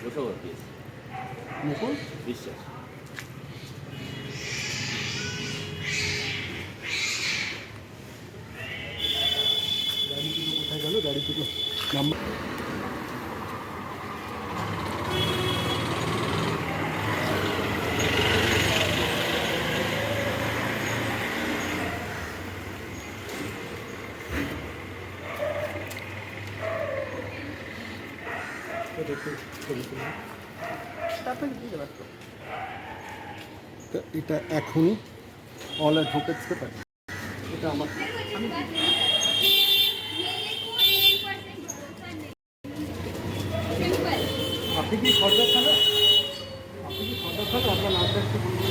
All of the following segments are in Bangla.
কোথায় আছেন বসবর্তী মুকুল বিশ্বাস গাড়ি দুটো কোথায় গেল গাড়ি দুটো নাম্বার এটা একটু ছবি তুলুন। তা এটা এখনই অল অ্যাডভোকেটসকে পাঠাই এটা আমার। আপনি কি সর্দার খানা আপনি কি সর্দার খানা আপনার নামটা একটু বলবেন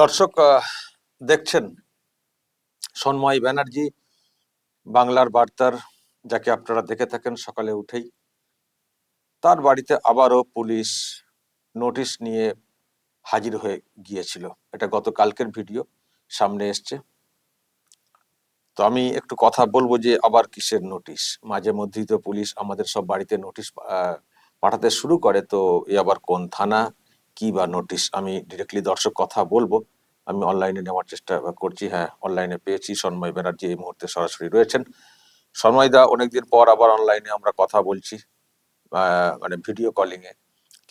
দর্শক দেখছেন সন্ময় ব্যানার্জি, বাংলার বার্তার, যাকে আপনারা দেখে থাকেন সকালে উঠেই। তার বাড়িতে আবারও পুলিশ নোটিশ নিয়ে হাজির হয়ে গিয়েছিল। এটা গতকালকের ভিডিও, সামনে এসছে। তো আমি একটু কথা বলব যে, আবার কিসের নোটিশ? মাঝে মধ্যেই তো পুলিশ আমাদের সব বাড়িতে নোটিশ পাঠাতে শুরু করে, তো এ আবার কোন থানা? কি বা নোটিশ আমি ডিরেক্টলি দর্শক কথা বলব। আমি অনলাইনে নেওয়ার চেষ্টা করছি হ্যাঁ অনলাইনে পেয়েছি। সন্ময় ব্যানার্জি এই মুহূর্তে সরাসরি রয়েছেন। সন্ময়দা অনেকদিন পর আবার অনলাইনে আমরা কথা বলছি মানে ভিডিও কলিং এ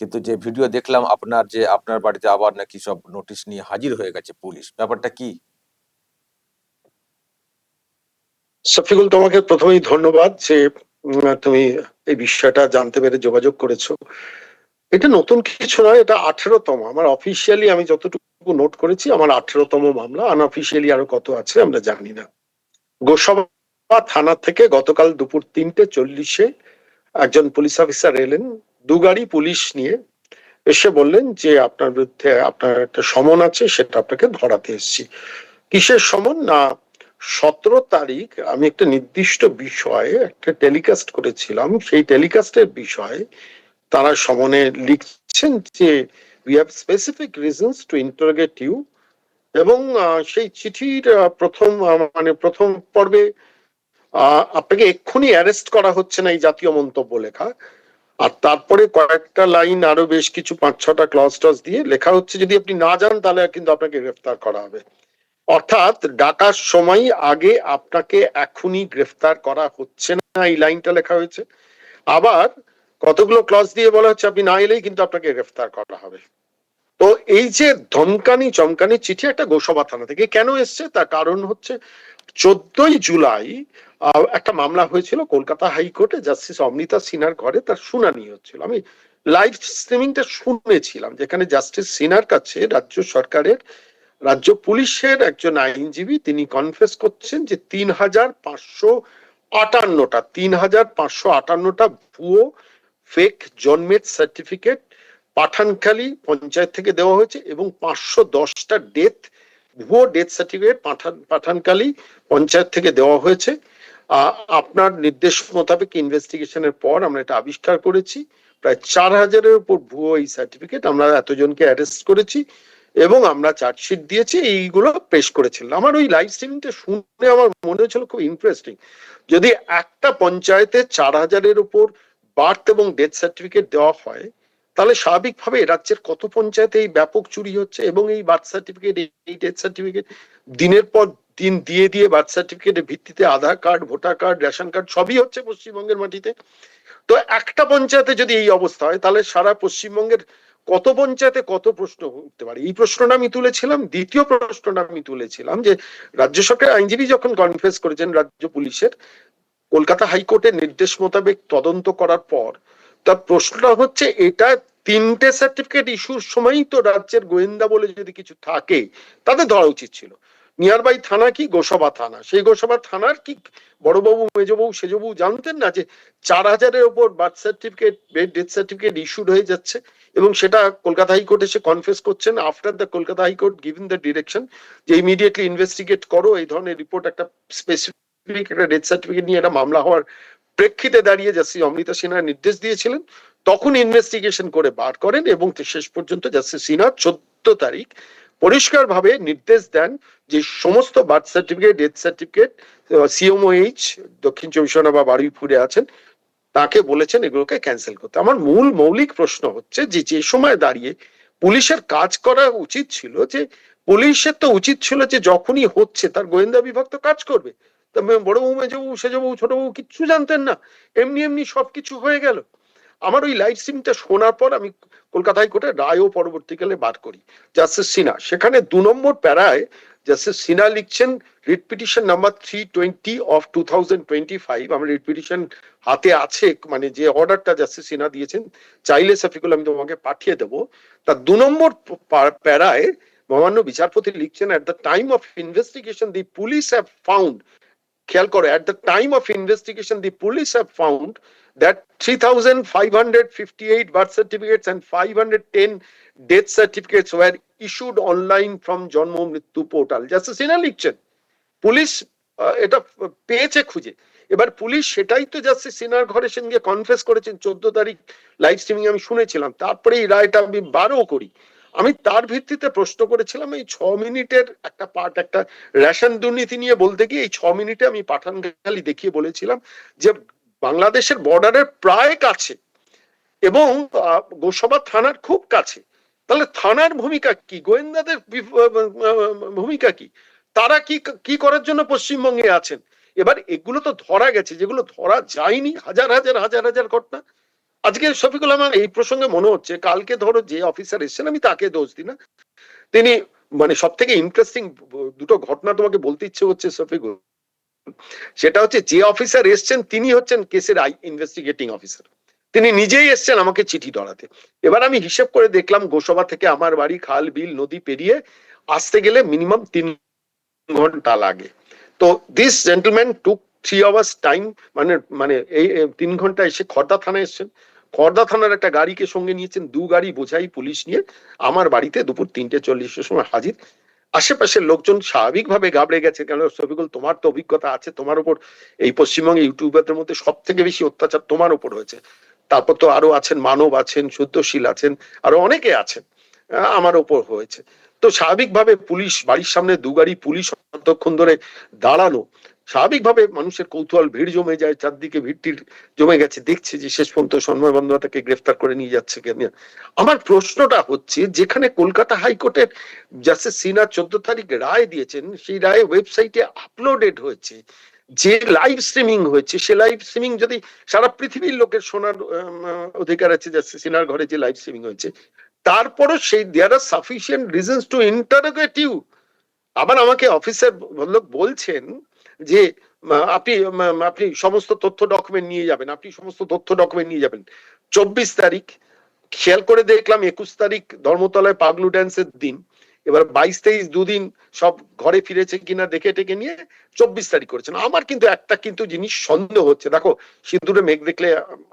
কিন্তু যে ভিডিও দেখলাম আপনার যে আপনার বাড়িতে আবার নাকি সব নোটিশ নিয়ে হাজির হয়ে গেছে পুলিশ, ব্যাপারটা কি? সফিকুল তোমাকে প্রথমেই ধন্যবাদ যে তুমি এই বিষয়টা জানতে পেরে যোগাযোগ করেছ। এটা নতুন কিছু নয়, এটা আঠেরোতম। আমার অফিসিয়ালি আমি যতটুকু নোট করেছি, আমার আঠেরোতম মামলা আনঅফিসিয়ালি আরও কত আছে আমরা জানি না। গোসাবা থানা থেকে গতকাল দুপুর তিনটে চল্লিশে একজন পুলিশ অফিসার এলেন, দু গাড়ি পুলিশ নিয়ে এসে বললেন যে আপনার বিরুদ্ধে আপনার একটা সমন আছে, সেটা আপনাকে ধরাতে এসেছি। কিসের সমন? না, সতেরো তারিখ আমি একটা নির্দিষ্ট বিষয়ে একটা টেলিকাস্ট করেছিলাম, সেই টেলিকাস্টের বিষয়ে তারা সমনে লিখছেন যে we have specific reasons to interrogate you এবং সেই চিঠির প্রথম মানে প্রথম পর্বে আপনাকে এক্ষুনি অ্যারেস্ট করা হচ্ছে না এই জাতীয় মন্তব্য লেখা। আর তারপরে কয়েকটা লাইন, আরও বেশ কিছু, পাঁচ, ছটা ক্লজ টস দিয়ে লেখা হচ্ছে, যদি আপনি না যান, তাহলে কিন্তু আপনাকে গ্রেফতার করা হবে। অর্থাৎ, ডাকার সময় আগে আপনাকে এখনই গ্রেফতার করা হচ্ছে না, এই লাইনটা লেখা হয়েছে। আবার কতগুলো ক্লজ দিয়ে বলা হচ্ছে, আপনি না এলেই কিন্তু আপনাকে গ্রেফতার করা হবে। তো এই যে ধমকানি, চমকানি চিঠি একটা গোসবা থানা থেকে কেন এসছে? তার কারণ হচ্ছে চোদ্দই জুলাই একটা মামলা হয়েছিল কলকাতা হাইকোর্টে, জাস্টিস অমৃতা সিনহার ঘরে তার শুনানি হচ্ছিল। আমি লাইভ স্ট্রিমিংটা শুনেছিলাম, যেখানে জাস্টিস সিনহার কাছে রাজ্য সরকারের, রাজ্য পুলিশের একজন আইনজীবী তিনি কনফেস করছেন যে তিন হাজার পাঁচশো আটান্নটা, তিন হাজার পাঁচশো আটান্নটা ভুয়ো ফেক জন্মের সার্টিফিকেট পাঠানখালী পঞ্চায়েত থেকে দেওয়া হয়েছে এবং পাঁচশো দশটা ডেথ ভুয়ো ডেথ সার্টিফিকেট পাঠান, পাঠানখালী পঞ্চায়েত থেকে দেওয়া হয়েছে। আপনার নির্দেশ মোতাবেক ইনভেস্টিগেশনের পর আমরা এটা আবিষ্কার করেছি। প্রায় চার হাজারের উপর ভুয়ো এই সার্টিফিকেট আমরা এতজনকে অ্যারেস্ট করেছি এবং আমরা চার্জশিট দিয়েছি, এইগুলো পেশ করেছিলাম আমার ওই লাইভ স্ট্রিমিংটা শুনে আমার মনে হয়েছিল খুব ইন্টারেস্টিং যদি একটা পঞ্চায়েতে চার হাজারের উপর বার্থ এবং ডেথ সার্টিফিকেট দেওয়া হয়, তাহলে স্বাভাবিকভাবে রাজ্যের কত পঞ্চায়েতে এই ব্যাপক চুরি হচ্ছে এবং এই বার্থ সার্টিফিকেট, এই ডেথ সার্টিফিকেট দিনের পর দিন দিয়ে দিয়ে বার্থ সার্টিফিকেটের ভিত্তিতে Aadhaar card, voter card, ration card সবই হচ্ছে পশ্চিমবঙ্গের মাটিতে। তো একটা পঞ্চায়েতে যদি এই অবস্থা হয়, তাহলে সারা পশ্চিমবঙ্গের কত পঞ্চায়েতে কত প্রশ্ন উঠতে পারে? এই প্রশ্নটা আমি তুলেছিলাম, দ্বিতীয় প্রশ্নটা আমি তুলেছিলাম যে রাজ্য সরকার আইনজীবী যখন কনফেস করেছেন রাজ্য পুলিশের কলকাতা হাইকোর্টের নির্দেশ মোতাবেক তদন্ত করার পর তার প্রশ্নটা হচ্ছে এটা তিনটে সার্টিফিকেট ইস্যুর সময়ই তো রাজ্যের গোয়েন্দা বলে যদি কিছু থাকে তাদের ধরা উচিত ছিল। নিয়ার বাই থানা কি? গোসবা থানা। সেই গোসবা থানার কি বড়বাবু, মেজবাবু, সেজবাবু জানতেন না যে চার হাজারের ওপর বার্থ সার্টিফিকেট বেড ডেথ সার্টিফিকেট ইস্যুড হয়ে যাচ্ছে এবং সেটা কলকাতা হাইকোর্টে এসে কনফেস করছেন। After the Kolkata high court giving the direction যে ইমিডিয়েটলি ইনভেস্টিগেট করো, এই ধরনের রিপোর্ট একটা স্পেসিফিক ডেথ সার্টিফিকেট নিয়ে একটা মামলা হওয়ার প্রেক্ষিতে দাঁড়িয়ে জাস্টিস অমৃতা সিনহা নির্দেশ দিয়েছিলেন, তখন ইনভেস্টিগেশন করে বার করেন এবং শেষ পর্যন্ত জাস্টিস সিনহা চোদ্দ তারিখ পরিষ্কার ভাবে নির্দেশ দেন যে সমস্ত birth certificate, death certificate CMOH দক্ষিণ চব্বিশ বা বারুইপুরে আছেন, তাকে বলেছেন এগুলোকে ক্যান্সেল করতে। আমার মূল মৌলিক প্রশ্ন হচ্ছে যে যে সময় দাঁড়িয়ে পুলিশের কাজ করা উচিত ছিল যে, পুলিশের তো উচিত ছিল যে যখনই হচ্ছে তার গোয়েন্দা বিভাগ তো কাজ করবে। বড় বউ মেজবু সেজবু ছোট বউ, কিচ্ছু জানতেন না। এমনি এমনি সবকিছু হয়ে গেল। আমার ওই লাইভ স্ট্রিমটা শোনার পর আমি কলকাতা হাইকোর্টে রায়ও পরবর্তীকালে বার করি। জাস্টিস সিনহা সেখানে দু নম্বর প্যারায় জাস্টিস সিনহা লিখছেন writ petition number three twenty of two thousand twenty five আমার রিট পিটিশন হাতে আছে মানে যে অর্ডারটা জাস্টিস সিনহা দিয়েছেন, চাইলে সাফিকুল আমি তোমাকে পাঠিয়ে দেবো। তার দু নম্বর প্যারায় মহামান্য বিচারপতি লিখছেন at the time of investigation the police have found খেয়াল করো at the time of investigation the police have found that 3,558 birth certificates and 510 death certificates were issued online from জন্ম মৃত্যু পোর্টাল জাস্টিস সিনহা লিখছেন। পুলিশ এটা পেয়েছে খুঁজে। এবার পুলিশ সেটাই তো জাস্টিস সিনহার ঘরের সঙ্গে কনফেস করেছেন। চোদ্দ তারিখ লাইভ স্ট্রিমিং আমি শুনেছিলাম। তারপরে এই রায়টা আমি বারও করি। আমি তার ভিত্তিতে প্রশ্ন করেছিলাম, এই ছ মিনিটের একটা পার্ট একটা রেশন দুর্নীতি নিয়ে বলতে গিয়ে এই ছ মিনিটে আমি পাঠান খালি দেখিয়ে বলেছিলাম যে বাংলাদেশের বর্ডারের প্রায় কাছে এবং গোসবা থানার খুব কাছে। তাহলে থানার ভূমিকা কি? গোয়েন্দাদের ভূমিকা কি? তারা কি কি করার জন্য পশ্চিমবঙ্গে আছেন? এবার এগুলো তো ধরা গেছে, যেগুলো ধরা যায়নি, হাজার হাজার হাজার হাজার ঘটনা। আজকে শফিকুল আমার এই প্রসঙ্গে মনে হচ্ছে কালকে ধরো যে অফিসার এসেছেন, আমি তাকে দোষ দিই না। তিনি মানে সব থেকে ইন্টারেস্টিং দুটো ঘটনা তোমাকে বলতে ইচ্ছে হচ্ছে শফিকুল। সেটা হচ্ছে যে অফিসার এসছেন, তিনি হচ্ছেন কেসের ইনভেস্টিগেটিং অফিসার তিনি নিজেই এসছেন আমাকে চিঠি ধরাতে। এবার আমি হিসেব করে দেখলাম, গোসবা থেকে আমার বাড়ি, খাল, বিল, নদী পেরিয়ে আসতে গেলে মিনিমাম তিন ঘণ্টা লাগে। তো this gentleman took three hours time মানে মানে এই তিন ঘণ্টা এসে খর্দা থানায় এসছেন। খর্দা থানার একটা গাড়িকে সঙ্গে নিয়েছেন, দু গাড়ি বোঝাই পুলিশ নিয়ে। আমার বাড়িতে দুপুর তিনটে চল্লিশের সময় হাজির। আশেপাশের লোকজন স্বাভাবিকভাবে গাবড়ে গেছে, কেন শফিকুল, তোমার তো অভিজ্ঞতা আছে, তোমার উপর এই পশ্চিমবঙ্গে ইউটিউবারদের মধ্যে সব থেকে বেশি অত্যাচার তোমার উপর হয়েছে। তারপর তো আরও আছেন, মানব আছেন শুদ্ধশীল আছেন, আরও অনেকে আছেন আমার উপর হয়েছে। তো স্বাভাবিকভাবে পুলিশ, বাড়ির সামনে দু গাড়ি পুলিশ অতক্ষণ ধরে দাঁড়ানো স্বাভাবিকভাবে মানুষের কৌতূহল, ভিড় জমে যায়, চারদিকে ভিড়টির জমে গেছে। দেখছে যে শেষ পর্যন্ত সন্ময় বন্দ্যোপাধ্যায়কে গ্রেফতার করে নিয়ে যাচ্ছে কেন আমার প্রশ্নটা হচ্ছে, যেখানে কলকাতা হাইকোর্টের জাস্টিস সিনহা চোদ্দ তারিখ রায় দিয়েছেন, সেই রায় ওয়েবসাইটে আপলোডেড হয়েছে যে লাইভ স্ট্রিমিং হয়েছে। সে লাইভ স্ট্রিমিং যদি সারা পৃথিবীর লোকের শোনার অধিকার আছে জাস্টিস সিনহার ঘরে যে লাইভ স্ট্রিমিং হয়েছে, তারপরও সেই there are sufficient reasons to interrogate you আবার আমাকে অফিসার ভদ্রলোক বলছেন যে আপনি আপনি সমস্ত তথ্য ডকুমেন্ট নিয়ে যাবেন, আপনি সমস্ত তথ্য ডকুমেন্ট নিয়ে যাবেন। চব্বিশ তারিখ, খেয়াল করে দেখলাম, একুশ তারিখ ধর্মতলায় পাগলু ড্যান্সের দিন। এবার বাইশ তেইশ দুদিন সব ঘরে ফিরেছে কিনা দেখে টেকে নিয়ে চব্বিশ তারিখ করেছেন। আমার কিন্তু একটা কিন্তু জিনিস সন্দেহ হচ্ছে। দেখো, সিঁদুরে মেঘ দেখলে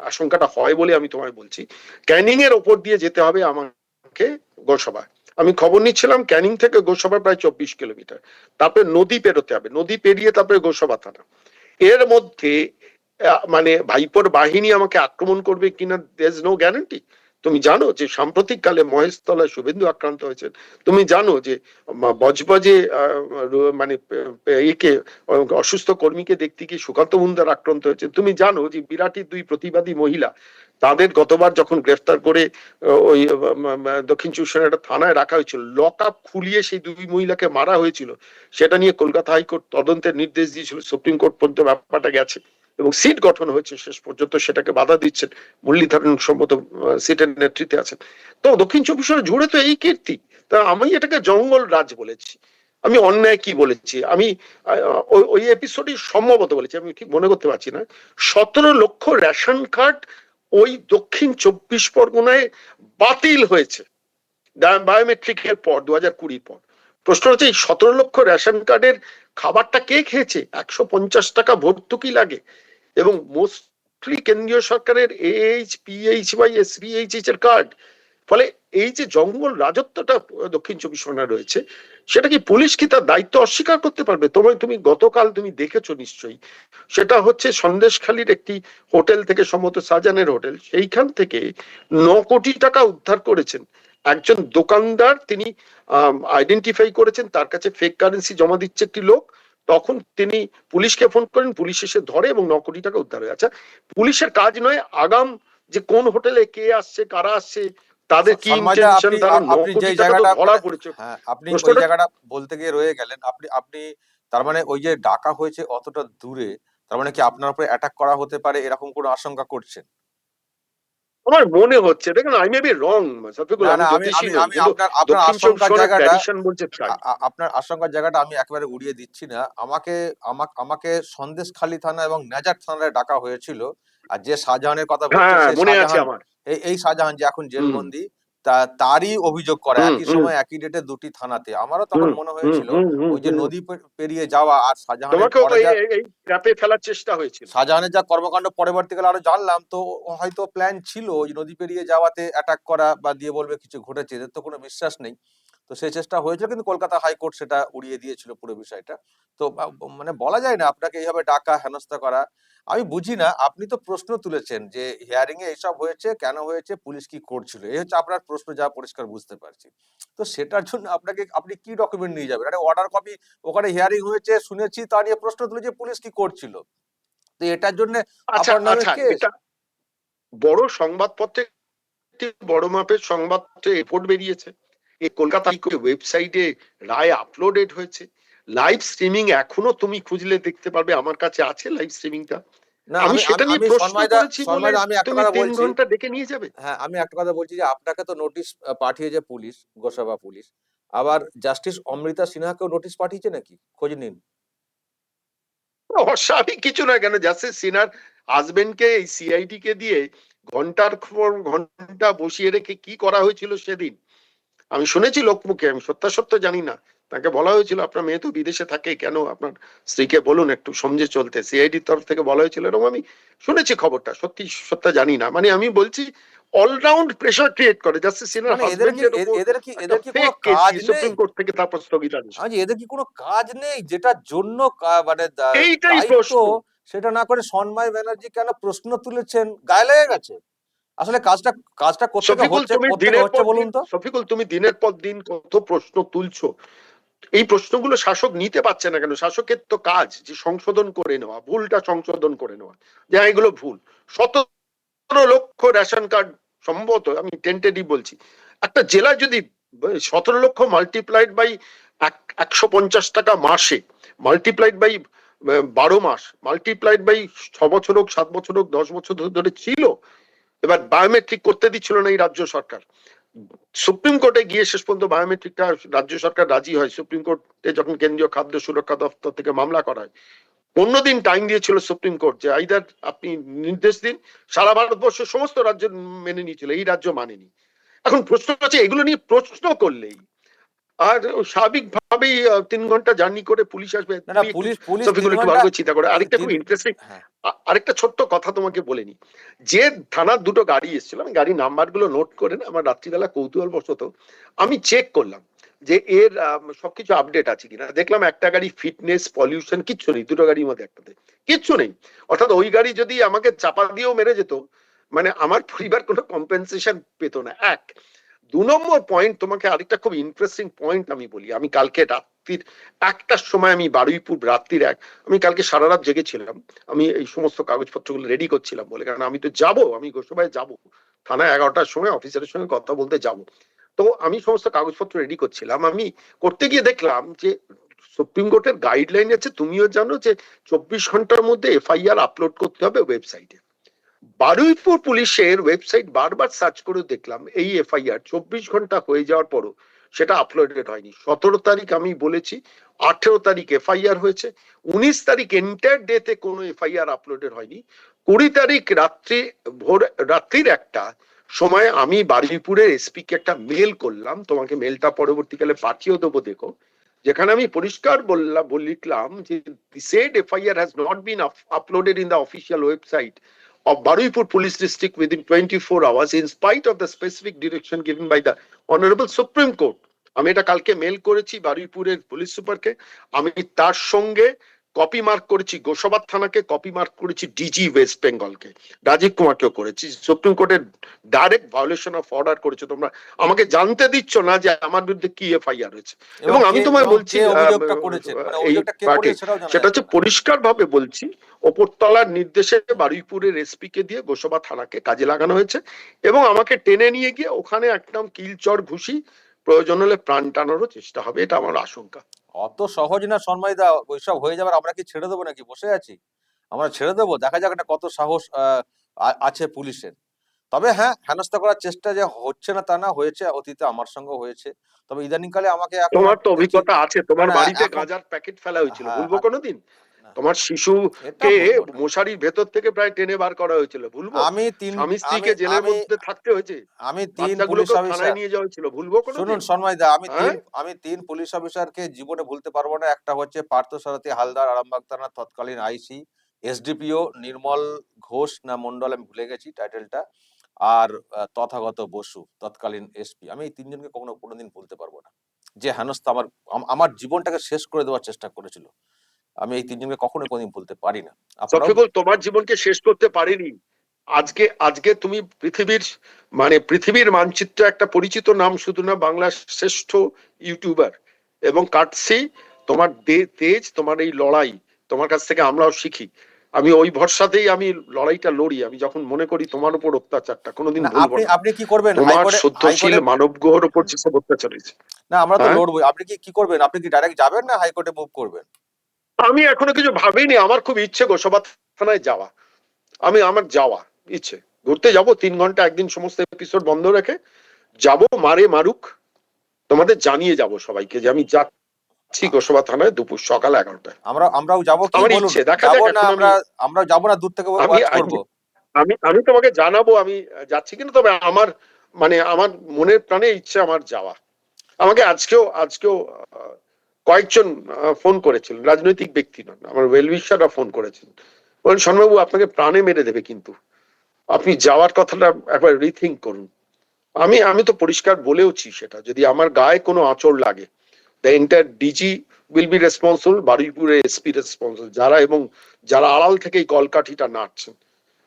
আশঙ্কাটা হয় বলে আমি তোমায় বলছি। ক্যানিং এর ওপর দিয়ে যেতে হবে আমাকে গোসভা আমি খবর নিচ্ছিলাম ক্যানিং থেকে গোসভা প্রায় চব্বিশ কিলোমিটার। তারপরে নদী পেরোতে হবে। নদী পেরিয়ে তারপরে গোসভা থানা। এর মধ্যে মানে ভাইপোর বাহিনী আমাকে আক্রমণ করবে কিনা দেজ নো গ্যারান্টি তুমি জানো যে সাম্প্রতিককালে মহেশতলায় শুভেন্দু আক্রান্ত হয়েছেন। তুমি জানো যে বজবজে মানে একে অসুস্থ কর্মীকে দেখতে গিয়ে সুকান্ত মুন্দার আক্রান্ত হয়েছে তুমি জানো যে বিরাটি দুই প্রতিবাদী মহিলা, তাদের গতবার যখন গ্রেফতার করে ওই দক্ষিণ চব্বিশ একটা থানায় রাখা হয়েছিল লক আপ খুলিয়ে সেই দুই মহিলাকে মারা হয়েছিল, সেটা নিয়ে কলকাতা হাইকোর্ট তদন্তের নির্দেশ দিয়েছিল, সুপ্রিম কোর্ট পর্যন্ত ব্যাপারটা গেছে। এবং সিট গঠন হয়েছে শেষ পর্যন্ত, সেটাকে বাধা দিচ্ছেন মুরলীধরন সম্মত সিটের নেতৃত্বে আছেন। তো দক্ষিণ চব্বিশ পরগনা জুড়ে তো এই কীর্তি। তা আমি এটাকে জঙ্গল রাজ বলেছি। আমি অন্যায় কি বলেছি? আমি ওই- এপিসোডই সম্ভবত বলেছি। আমি ঠিক মনে করতে পারছি না। সতেরো লক্ষ রেশন কার্ড ওই দক্ষিণ চব্বিশ পরগনায় বাতিল হয়েছে। বায়োমেট্রিক এর পর দু হাজার কুড়ির পর। প্রশ্ন হচ্ছে, এই সতেরো লক্ষ রেশন কার্ডের খাবারটা কে খেয়েছে? একশো পঞ্চাশ টাকা ভর্তুকি লাগে। এবং মোস্টলি কেন্দ্রীয় সরকারের এইচ পিএইচ বা এসপিএইচ এর কার্ড ফলে এই যে জঙ্গল রাজত্বটা দক্ষিণ চব্বিশ পরগনা রয়েছে, সেটা কি পুলিশ কি তার দায়িত্ব অস্বীকার করতে পারবে? তোমায় তুমি গতকাল তুমি দেখেছ নিশ্চয়ই। সেটা হচ্ছে সন্দেশখালীর একটি হোটেল থেকে সম্ভবত সাজানের হোটেল। সেইখান থেকে ন কোটি টাকা উদ্ধার করেছেন। একজন দোকানদার, তিনি আইডেন্টিফাই করেছেন, তার কাছে ফেক কারেন্সি জমা দিচ্ছে একটি লোক। তখন তিনি পুলিশকে ফোন করেন পুলিশ এসে ধরে এবং ন কোটি টাকা উদ্ধার হয়ে। আচ্ছা পুলিশের কাজ নয় আগাম যে কোন হোটেলে কে আসছে কারা আসছে তাদের কি ইন্টেনশন আপনি- তারা আপনি কোটি যেই টাকা তো জায়গাটা ধরা পড়েছে। হ্যাঁ আপনি ওই জায়গাটা বলতে গিয়ে রয়ে গেলেন। আপনি আপনি তার মানে ওই যে ডাকা হয়েছে অতটা দূরে তার মানে কি আপনার উপরে অ্যাটাক করা হতে পারে এরকম কোনো আশঙ্কা করছেন? আমার মনে হচ্ছে দেখুন I may be wrong Shafiqul আমি আমি জ্যোতিষী আপনার আপনার আশঙ্কার জায়গাটা আপনার আশঙ্কার জায়গাটা আমি একেবারে উড়িয়ে দিচ্ছি না। আমাকে আমাকে আমাকে সন্দেশখালী থানা এবং নেজার থানায় ডাকা হয়েছিল। আর যে শাহজাহানের কথা বলছে হ্যাঁ মনে আছে আমার। এই এই শাহজাহান যে এখন জেলবন্দি তারই অভিযোগ করে। একই সময় একই ডেটে দুটি থানাতে। আমারও তখন মনে হয়েছিল ওই যে নদী পেরিয়ে যাওয়া আর শাহজাহানের চেষ্টা হয়েছিল। শাহজাহানের যা কর্মকাণ্ড পরবর্তীকালে আরও জানলাম তো হয়তো প্ল্যান ছিল ওই নদী পেরিয়ে যাওয়াতে অ্যাটাক করা বা দিয়ে বলবে কিছু ঘটেছে। এদের তো কোনো বিশ্বাস নেই। তো সেই চেষ্টা হয়েছিল কিন্তু কলকাতা হাইকোর্ট সেটা উড়িয়ে দিয়েছিল পুরো বিষয়টা। তো মানে বলা যায় না আপনাকে এইভাবে ডাকা হেনস্থা করা। আমি বুঝি না আপনি তো প্রশ্ন তুলেছেন যে হিয়ারিং এ এইসব হয়েছে কেন হয়েছে পুলিশ কি করছিল? এই হচ্ছে আপনার প্রশ্ন যা পরিষ্কার বুঝতে পারছি। তো সেটার জন্য আপনাকে আপনি কি ডকুমেন্ট নিয়ে যাবেন? একটা অর্ডার কপি ওখানে হিয়ারিং হয়েছে শুনেছি তা নিয়ে প্রশ্ন তুলেছে পুলিশ কি করছিল? তো এটার জন্য আচ্ছা আপনার নামে আচ্ছা বড় সংবাদপত্রে বড় মাপের সংবাদপত্রে রিপোর্ট বেরিয়েছে। এই কলকাতা হাইকোর্টের ওয়েবসাইটে রায় আপলোডেড হয়েছে। লাইভ স্ট্রিমিং এখনও তুমি খুঁজলে দেখতে পারবে আমার কাছে আছে লাইভ স্ট্রিমিংটা না আমি সেটা নিয়ে প্রশ্ন করেছি আমি একটা কথা বলছি। ঘণ্টা ডেকে নিয়ে যাবে। হ্যাঁ আমি একটা কথা বলছি যে আপনাকে তো নোটিশ পাঠিয়েছে পুলিশ গোসাবা পুলিশ। আবার জাস্টিস অমৃতা সিনহাকেও নোটিশ পাঠিয়েছে নাকি? খোঁজ নিন। অস্বাভাবিক কিছু না কেন? জাস্টিস সিনহার হাজবেন্ডকে এই সিআইডি কে দিয়ে ঘণ্টার পর ঘণ্টা বসিয়ে রেখে কি করা হয়েছিল সেদিন? আমি শুনেছি লোকমুখে আমি সত্যাসত্য জানি না। তাকে বলা হয়েছিল আপনার মেয়ে তো বিদেশে থাকে কেন আপনার স্ত্রীকে বলুন একটু সমঝে চলতে? সিআইডির তরফ থেকে বলা হয়েছিল এরকম আমি শুনেছি খবরটা সত্যি সত্য জানি না। মানে আমি বলছি অলরাউন্ড প্রেশার ক্রিয়েট করে জাস্টিস সিনহার এদের কি হাজবেন্ডের এদের কি এদের কি কোনো কাজ নেই? সুপ্রিম কোর্ট থেকে তারপর স্থগিতাদেশ আমি যে এদের কি কোনো কাজ নেই? যেটার জন্য মানে এইটাই প্রশ্ন। সেটা না করে সন্ময় ব্যানার্জি কেন প্রশ্ন তুলেছেন? গায়ে লেগে গেছে। আসলে কাজটা কাজটা শফিকুল হচ্ছে দিনের হচ্ছে বলুন তো? শফিকুল তুমি দিনের পর দিন কত প্রশ্ন তুলছো? এই প্রশ্নগুলো শাসক নিতে পারছে না কেন? শাসকের তো কাজ যে সংশোধন করে নেওয়া ভুলটা সংশোধন করে নেওয়া। যে হ্যাঁ, এগুলো ভুল। সতেরো লক্ষ রেশন কার্ড সম্ভবত আমি টেন্টেটিভ বলছি। একটা জেলায় যদি সতেরো লক্ষ মাল্টিপ্লাইড বাই একশো পঞ্চাশ টাকা মাসে মাল্টিপ্লাইড বাই বারো মাস মাল্টিপ্লাইড বাই ছ বছর হোক সাত বছর হোক দশ বছর ধরে ছিল এবার বায়োমেট্রিক করতে দিচ্ছিল না এই রাজ্য সরকার। সুপ্রিম কোর্টে গিয়ে শেষ পর্যন্ত বায়োমেট্রিকটা রাজ্য সরকার রাজি হয়। সুপ্রিম কোর্টে যখন কেন্দ্রীয় খাদ্য সুরক্ষা দপ্তর থেকে মামলা করা হয় দিন টাইম দিয়েছিল সুপ্রিম কোর্ট যে আইদার আপনি নির্দেশ দিন, সারা ভারতবর্ষ সমস্ত রাজ্য মেনে নিয়েছিল, এই রাজ্য মানেনি। এখন প্রশ্ন হচ্ছে, এগুলো নিয়ে প্রশ্ন করলেই আর স্বাভাবিক ভাবেই তিন ঘণ্টা জার্নি করে পুলিশ আসবে। পুলিশ পুলিশ চিন্তা করে। আরেকটা খুব ইন্টারেস্টিং হ্যাঁ। আরেকটা ছোট্ট কথা তোমাকে বলিনি যে থানার দুটো গাড়ি এসেছিল আমি নোট করে আমার রাত্রিবেলা কৌতূহল বশত আমি চেক করলাম যে এর সবকিছু আপডেট আছে কিনা। দেখলাম একটা গাড়ি ফিটনেস পলিউশন কিচ্ছু নেই দুটো গাড়ির মধ্যে একটাতে কিচ্ছু নেই। অর্থাৎ ওই গাড়ি যদি আমাকে চাপা দিয়েও মেরে যেত মানে আমার পরিবার কোনো কম্পেনসেশন পেত না। এক দু নম্বর পয়েন্ট তোমাকে আরেকটা খুব ইন্টারেস্টিং পয়েন্ট আমি বলি। আমি কালকে রাত্রির একটার সময় আমি বারুইপুর রাত্রির এক, আমি কালকে সারা রাত জেগেছিলাম। আমি এই সমস্ত কাগজপত্রগুলো রেডি করছিলাম বলে। কারণ আমি তো যাব, আমি গোসবায় যাব। থানায় এগারোটার সময় অফিসারের সঙ্গে কথা বলতে যাব। তো আমি সমস্ত কাগজপত্র রেডি করছিলাম। আমি করতে গিয়ে দেখলাম যে সুপ্রিম কোর্টের গাইডলাইন আছে। তুমিও জানো যে চব্বিশ ঘণ্টার মধ্যে এফআইআর আপলোড করতে হবে ওয়েবসাইটে বারুইপুর পুলিশের ওয়েবসাইট বারবার সার্চ করে দেখলাম, এই এফআইআর চব্বিশ ঘণ্টা হয়ে যাওয়ার পরও সেটা আপলোডেড হয়নি। সতেরো তারিখ আমি বলেছি, আঠেরো তারিখ এফআইআর হয়েছে, উনিশ তারিখ এন্টার ডেতে কোনো এফআইআর আপলোডেড হয়নি। কুড়ি তারিখ রাত্রি, ভোর, রাত্রির একটা সময় আমি বারুইপুরের এসপি কে একটা মেল করলাম, তোমাকে মেলটা পরবর্তীকালে পাঠিয়েও দেবো দেখো, যেখানে আমি পরিষ্কার বললাম বল লিখলাম যে FIR has not been up- uploaded in the official website of Baruipur Police District within 24 hours in spite of the specific direction given by the Honorable Supreme Court. আমি এটা কালকে মেল করেছি বারুইপুরের পুলিশ সুপারকে আমি তার সঙ্গে কপি মার্ক করেছি গোসাবাদ থানাকে কপি মার্ক করেছি ডিজি ওয়েস্ট বেঙ্গলকে রাজীব কুমারকেও করেছি সুপ্রিম কোর্টের ডাইরেক্ট ভায়োলেশন অফ অর্ডার করেছে তোমরা। আমাকে জানতে দিচ্ছ না যে আমার বিরুদ্ধে কি এফআইআর হয়েছে। এবং আমি তোমায় বলছি মানে সেটা হচ্ছে পরিষ্কার ভাবে বলছি ওপরতলার নির্দেশে বারুইপুরের এসপি কে দিয়ে গোসবা থানাকে কাজে লাগানো হয়েছে এবং আমাকে টেনে নিয়ে গিয়ে ওখানে একদম কিলচর ঘুষি প্রয়োজন হলে প্রাণ টানারও চেষ্টা হবে এটা আমার আশঙ্কা। অত সহজ না সন্মানিতা ওইসব হয়ে যাবার আমরা কি ছেড়ে দেবো নাকি? বসে আছি। আমরা ছেড়ে দেবো? দেখা যাক না কত সাহস আহ, আছে পুলিশের। তবে হ্যাঁ হেনস্থা করার চেষ্টা যে হচ্ছে না তা না হয়েছে অতীতে আমার সঙ্গে হয়েছে। তবে ইদানিং কালে আমাকে তোমার তো অভিজ্ঞতা আছে তোমার বাড়িতে এখন- গাঁজার প্যাকেট ফেলা হয়েছিল। হ্যাঁ, ভুলবো কোনোদিন। তোমার শিশুকে মশারির ভেতর থেকে প্রায় টেনে বার করা হয়েছিল ভুলবো? আমি তিন স্বামী স্ত্রীকে জেলের মধ্যে থাকতে হয়েছে? আমি তিন পুলিশ অফিসার থানায় নিয়ে যাওয়া হয়েছিল ভুলবো কোনো শুনুন সন্ময়দা আমি তিন হ্যাঁ? আমি তিন পুলিশ অফিসারকে জীবনে ভুলতে পারব না। একটা হচ্ছে পার্থ সারথী হালদার আরামবাগ থানার তৎকালীন আইসি এসডিপিও নির্মল ঘোষ না মন্ডল আমি ভুলে গেছি টাইটেলটা আর তথাগত বসু তৎকালীন এসপি। আমি এই তিনজনকে কখনো কোনোদিন ভুলতে পারব না। যে হেনস্থা আমার আমার জীবনটাকে শেষ করে দেওয়ার চেষ্টা করেছিল। আমি এই তিনজনকে কখনো কোনোদিন ভুলতে পারি না। সফিকুল তোমার জীবনকে শেষ করতে পারিনি। আজকে আজকে তুমি পৃথিবীর মানে পৃথিবীর মানচিত্রে একটা পরিচিত নাম শুধু না বাংলার শ্রেষ্ঠ ইউটিউবার এবং কাটছি তোমার তেজ তোমার এই লড়াই। তোমার কাছ থেকে আমরাও শিখি। আমি ওই ভরসাতেই আমি লড়াইটা লড়ি। আমি যখন মনে করি তোমার উপর অত্যাচারটা কোনোদিন আপনি আপনি কি করবেন? তোমার সত্যশীল মানব গ্রহর উপর যেসব অত্যাচার হয়েছে। না আমরা তো হ্যাঁ? লড়বো আপনি কি কি করবেন? আপনি কি ডাইরেক্ট যাবেন না হাইকোর্টে মুভ করবেন? আমি এখনও কিছু ভাবিনি আমার খুব ইচ্ছে গোসবা থানায় যাওয়া। আমি আমার যাওয়া ইচ্ছে। ঘুরতে যাব তিন ঘণ্টা একদিন সমস্ত এপিসোড বন্ধ রেখে যাব মারে মারুক। তোমাদের জানিয়ে যাব সবাইকে যে আমি যাচ্ছি গোসবা থানায় দুপুর সকাল এগারোটায়। আমরা আমরাও যাব কি আমার ইচ্ছে, দেখা যাক না আমরা আমরা যাব না দূর থেকে আমি- আমি আমি তোমাকে জানাব আমি যাচ্ছি কিন্তু তবে আমার মানে আমার মনের প্রাণে ইচ্ছে আমার যাওয়া। আমাকে আজকেও আজকেও কয়েকজন ফোন করেছিলেন, রাজনৈতিক ব্যক্তি নন, আমার ওয়েলউইশাররা ফোন করেছেন। বলেন শর্মাবু আপনাকে প্রাণে মেরে দেবে কিন্তু। আপনি যাওয়ার কথাটা একবার রিথিঙ্ক করুন। আমি আমি তো পরিষ্কার বলেওছি সেটা, যদি আমার গায়ে কোনো আঁচড় লাগে the entire DG will be responsible বারুইপুরের SP responsible যারা এবং যারা আড়াল থেকে এই কলকাঠিটা নাড়ছেন।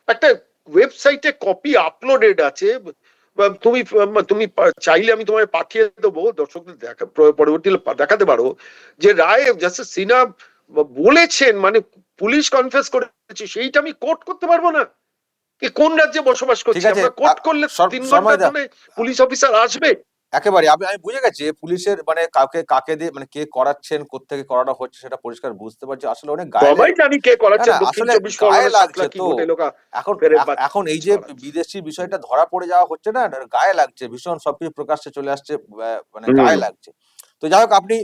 একটা ওয়েবসাইটে কপি আপলোডেড আছে তুমি তুমি চাইলে আমি তোমায় পাঠিয়ে দেবো দর্শকদের দেখা পরবর্তী দেখাতে পারো যে রায় জাস্টিস সিনহা বলেছেন মানে পুলিশ কনফেস করেছে সেইটা আমি কোর্ট করতে পারব না। কি কোন রাজ্যে বসবাস করছে? আমরা কোর্ট করলে তিন ঘণ্টা পুলিশ অফিসার আসবে। একেবারে আমি আমি বুঝে গেছি পুলিশের মানে কাউকে কাকে দিয়ে মানে কে করাচ্ছেন কোত্থেকে করানো হচ্ছে সেটা পরিষ্কার বুঝতে পারছি। আসলে অনেক গায়ে সবাই জানি কে করাচ্ছে না, না, দক্ষিণ আসলে চব্বিশ গায়ে পরগনা লাগছে তো। এখন এখন এই যে বিদেশি বিষয়টা ধরা পড়ে যাওয়া হচ্ছে না গায়ে লাগছে ভীষণ সবকিছু প্রকাশ্যে চলে আসছে মানে গায়ে লাগছে। তো যাই হোক আপনি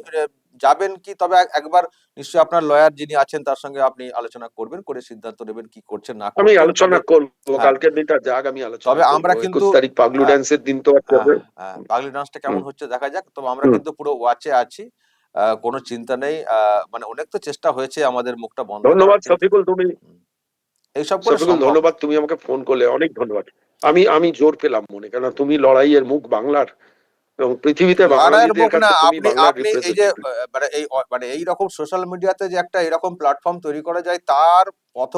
যাবেন কি? তবে একবার নিশ্চয়ই আপনার লয়ার যিনি আছেন তার সঙ্গে আপনি আলোচনা করবেন করে সিদ্ধান্ত নেবেন কি করছেন না আমি আলোচনা করব হ্যাঁ। কালকের দিনটা যাক আমি আলোচনা তবে আমরা কিন্তু- 21 তারিখ পাগলু হ্যাঁ। ড্যান্সের দিন তো। হ্যাঁ, হ্যাঁ, ডান্সটা কেমন হচ্ছে দেখা যাক তবে আমরা কিন্তু পুরো ওয়াচে আছি। কোনো চিন্তা নেই। আহ, মানে অনেক তো চেষ্টা হয়েছে আমাদের মুখটা বন্ধ ধন্যবাদ শফিকুল তুমি এইসব করে ধন্যবাদ তুমি আমাকে ফোন করলে অনেক ধন্যবাদ। আমি আমি জোর পেলাম মনে কেন তুমি লড়াইয়ের মুখ বাংলার। এবং পৃথিবীতে আপনি আপনি এই যে মানে এই মানে এই রকম সোশ্যাল মিডিয়াতে যে একটা এরকম প্ল্যাটফর্ম তৈরি করা যায় তার পথ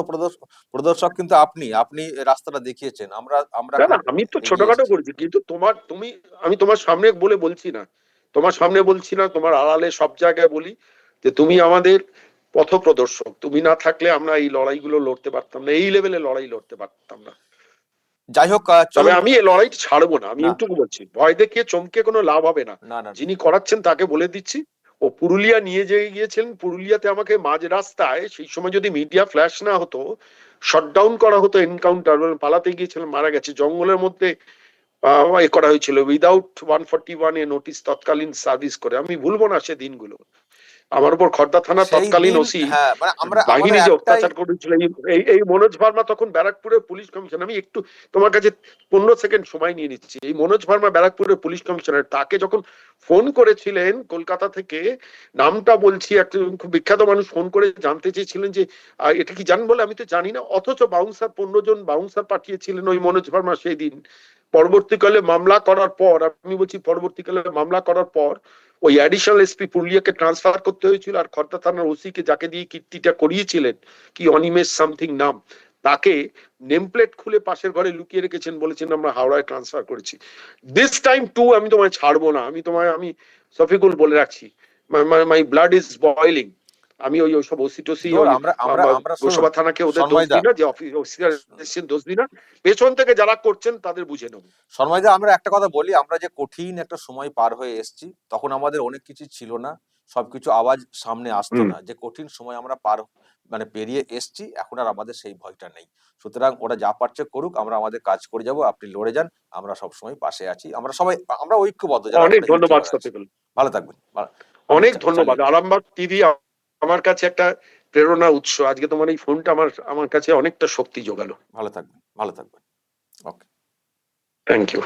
প্রদর্শক কিন্তু আপনি আপনি রাস্তাটা দেখিয়েছেন। আমরা আমরা আমি তো ছোটখাটো। করেছি কিন্তু তোমার তুমি আমি তোমার সামনে বলে বলছি না। তোমার সামনে বলছি না তোমার আড়ালে সব জায়গায় বলি যে তুমি আমাদের পথ প্রদর্শক তুমি না থাকলে আমরা এই লড়াইগুলো লড়তে পারতাম না এই লেভেলে লড়াই লড়তে পারতাম না। যাই হোক তবে আমি এই লড়াই ছাড়বো না আমি। এইটুকু বলছি। ভয় দেখিয়ে চমকে কোনো লাভ হবে না। যিনি করাচ্ছেন তাকে বলে দিচ্ছি ও পুরুলিয়া নিয়ে যেয়ে গিয়েছিলেন পুরুলিয়াতে আমাকে মাঝ রাস্তায় সেই সময় যদি মিডিয়া ফ্ল্যাশ না হতো শটডাউন করা হতো এনকাউন্টার পালাতে গিয়েছিলেন মারা গেছে। জঙ্গলের মধ্যে করা হয়েছিল। Without one forty one A notice তৎকালীন সার্ভিস করে। আমি ভুলবো না সে দিনগুলো। আমার উপর খর্দা থানা তৎকালীন ওসি হ্যাঁ মানে বাহিনী যে অত্যাচার করেছিল এই- এই মনোজ ভার্মা তখন ব্যারাকপুরের পুলিশ কমিশনার। আমি একটু তোমার কাছে পনেরো সেকেন্ড সময় নিয়ে নিচ্ছি। এই মনোজ ভার্মা ব্যারাকপুরের পুলিশ কমিশনার তাকে যখন ফোন করেছিলেন কলকাতা থেকে নামটা বলছি একটা খুব বিখ্যাত মানুষ ফোন করে জানতে চেয়েছিলেন যে এটা কি জান বলে? আমি তো জানি না। অথচ বাউন্সার পনেরো জন বাউন্সার পাঠিয়েছিলেন ওই মনোজ ভার্মা সেই দিন পরবর্তীকালে মামলা করার পর আমি বলছি পরবর্তীকালে মামলা করার পর ওই অ্যাডিশনাল এসপি পুরুলিয়াকে ট্রান্সফার করতে হয়েছিল আর খর্দা থানার ওসি কে যাকে দিয়ে কীর্তিটা করিয়েছিলেন, কি অনিমেষ সামথিং নাম, তাকে নেমপ্লেট খুলে পাশের ঘরে লুকিয়ে রেখেছেন বলেছেন আমরা হাওড়ায় ট্রান্সফার করেছি। দিস টাইম টু আমি তোমায় ছাড়বো না, আমি তোমায়, আমি সফিকুল বলে রাখছি। মাই ব্লাড ইজ বয়লিং আমি ওই ওইসব ওসি টসি গোসবা থানাকে ওদের দোষ দিই না যে অফিসার দোষ দিই না। পেছন থেকে যারা করছেন তাদের বুঝে নেব। সন্ময়দা আমরা একটা কথা বলি আমরা যে কঠিন একটা সময় পার হয়ে এসেছি তখন আমাদের অনেক কিছু ছিল না সবকিছু আওয়াজ সামনে আসতো না। যে কঠিন সময় আমরা পার মানে পেরিয়ে এসেছি এখন আর আমাদের সেই ভয়টা নেই। সুতরাং ওরা যা পারছে করুক আমরা আমাদের কাজ করে যাব আপনি লড়ে যান আমরা সব সময় পাশে আছি। আমরা সবাই আমরা ঐক্যবদ্ধ অনেক ধন্যবাদ ভালো থাকবেন। অনেক ধন্যবাদ। আরামবাগ টিভি আমার কাছে একটা প্রেরণা উৎস। আজকে তোমার এই ফোনটা আমার আমার কাছে অনেকটা শক্তি যোগালো ভালো থাকবেন ভালো থাকবেন। ওকে থ্যাংক ইউ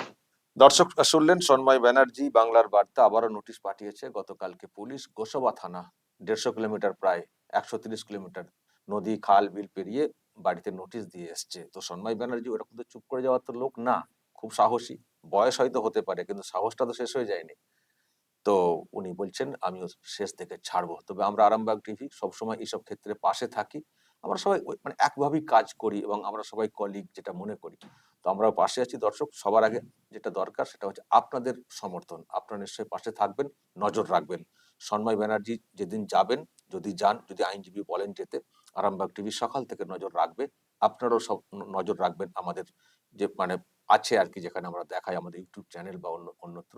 দর্শক শুনলেন সন্ময় ব্যানার্জি বাংলার বার্তা আবারও নোটিশ পাঠিয়েছে গতকালকে পুলিশ গোসবা থানা দেড়শো কিলোমিটার প্রায় একশো তিরিশ কিলোমিটার নদী খাল বিল পেরিয়ে বাড়িতে নোটিশ দিয়ে এসছে। তো সন্ময় ব্যানার্জি ওরকম তো চুপ করে যাওয়ার তো লোক না খুব সাহসী। বয়স হয়তো হতে পারে কিন্তু সাহসটা তো শেষ হয়ে যায়নি। তো উনি বলছেন, আমিও শেষ থেকে ছাড়বো। তবে আমরা আরামবাগ টিভি সবসময় এইসব ক্ষেত্রে পাশে থাকি। আমরা সবাই মানে একভাবেই কাজ করি এবং আমরা সবাই কলিগ যেটা মনে করি। তো আমরাও পাশে আছি। দর্শক, সবার আগে যেটা দরকার সেটা হচ্ছে আপনাদের সমর্থন। আপনারা নিশ্চয়ই পাশে থাকবেন, নজর রাখবেন। সন্ময় ব্যানার্জি যেদিন যাবেন, যদি যান, যদি আইনজীবী বলেন যেতে, আরামবাগ টিভি সকাল থেকে নজর রাখবে। আপনারাও সব নজর রাখবেন আমাদের যে মানে আছে আর কি যেখানে আমরা দেখাই আমাদের ইউটিউব চ্যানেল বা অন্য, অন্যত্র।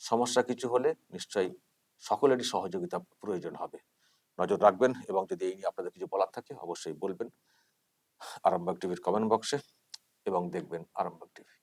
সমস্যা কিছু হলে নিশ্চয়ই সকলেরই সহযোগিতা প্রয়োজন হবে। নজর রাখবেন এবং যদি এই নিয়ে আপনাদের কিছু বলার থাকে, অবশ্যই বলবেন। আরামবাগ টিভির কমেন্ট বক্সে এবং দেখবেন আরামবাগ টিভি।